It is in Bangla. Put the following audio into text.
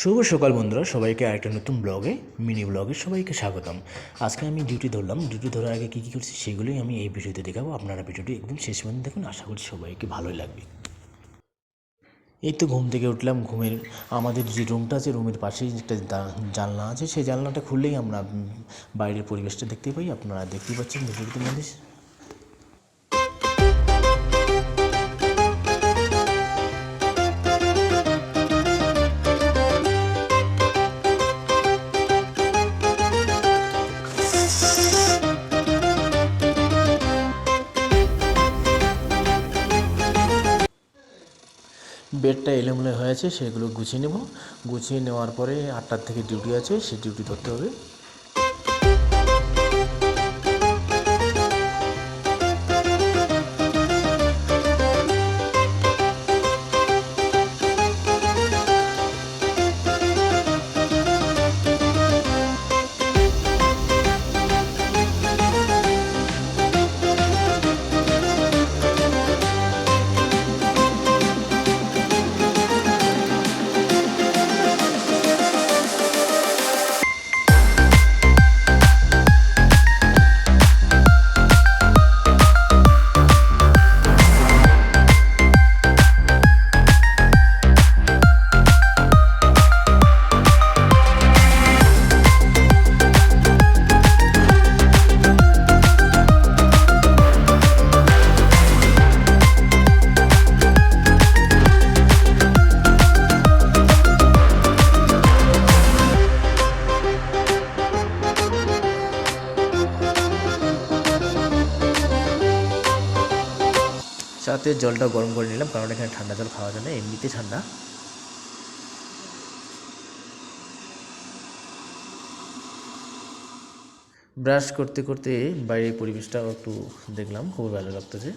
শুভ সকাল বন্ধুরা, সবাইকে আরেকটা নতুন ব্লগে, মিনি ব্লগে সবাইকে স্বাগতম। আজকে আমি ডিউটি ধরলাম ডিউটি ধরার আগে কী কী করছি সেগুলোই আমি এই ভিডিওতে দেখাবো, আপনারা ভিডিওটি একদম শেষ পর্যন্ত দেখুন, আশা করি সবাইকে ভালোই লাগবে। এই তো ঘুম থেকে উঠলাম, ঘুমের আমাদের যে রুমটা আছে রুমের পাশেই একটা জানলা আছে, সেই জানলাটা খুললেই আমরা বাইরের পরিবেশটা দেখতে পাই, আপনারা দেখতেই পাচ্ছেন ভিডিওটির মধ্যে। বেডটা এলোমেলো হয়েছে সেগুলো গুছিয়ে নেব। গুছিয়ে নেওয়ার পরে আটটার থেকে ডিউটি আছে, সেই ডিউটি ধরতে হবে। সাথে জলটা গরম করে নিলাম, কারণ এখানে ঠান্ডা জল খাওয়া যায় না এমনিতে ঠান্ডা। ব্রাশ করতে করতে বাইরের পরিবেশটাও একটু দেখলাম, খুবই ভালো লাগতেছে